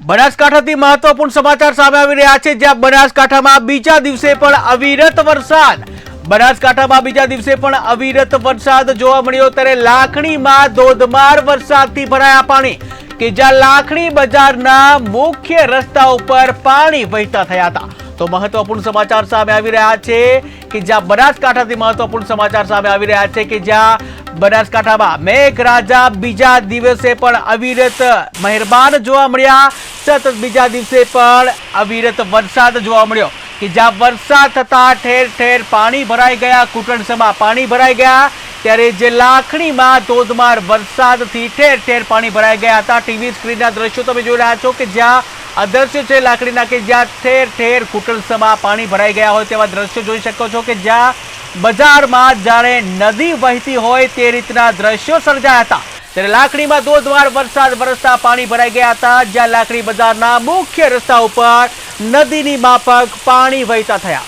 બનાસકાંઠાથી મહત્વપૂર્ણ સમાચાર સામે આવી રહ્યા છે, જ્યાં બનાસકાંઠામાં બીજા દિવસે પણ અવિરત વરસાદ. બનાસકાંઠામાં બીજા દિવસે પણ અવિરત વરસાદ જોવા મળ્યો, ત્યારે લાખણીમાં ધોધમાર વરસાદથી ભરાયા પાણી, કે જ્યાં લાખણી બજારના મુખ્ય રસ્તા ઉપર પાણી વહેતા થયા હતા. તો મહત્વપૂર્ણ સમાચાર સામે આવી રહ્યા છે, કે જ્યાં બનાસકાંઠાથી મહત્વપૂર્ણ સમાચાર સામે આવી રહ્યા છે, કે જ્યાં બનાસકાંઠામાં મેઘરાજા બીજા દિવસે પણ અવિરત મહેરબાન જોવા મળ્યા. સતત બીજા દિવસે પણ અવિરત વરસાદ જોવા મળ્યો કે જ્યાં વરસાદ થતા ઠેર ઠેર પાણી ભરાઈ ગયા કુટણસમાં પાણી ભરાઈ ગયા. ત્યારે જે લાખણીમાં ધોધમાર વરસાદથી ઠેર ઠેર પાણી ભરાઈ ગયા હતા. ટીવી સ્ક્રીનના દ્રશ્યો તમે જોઈ રહ્યા છો કે જ્યાં અદ્રશ્ય છે લાકડીના કે જ્યાં ઠેર ઠેર કુટણસમાં પાણી ભરાઈ ગયા હોય તેવા દ્રશ્યો જોઈ શકો છો કે જ્યાં બજારમાં જાણે નદી વહેતી હોય તે રીતના દ્રશ્યો સર્જાયા હતા. ત્યારે લાકડીમાં ધોધમાર વરસાદ, વરસતા પાણી ભરાઈ ગયા હતા, જ્યાં લાકડી બજારના મુખ્ય રસ્તા ઉપર નદીની માફક પાણી વહેતા થયા.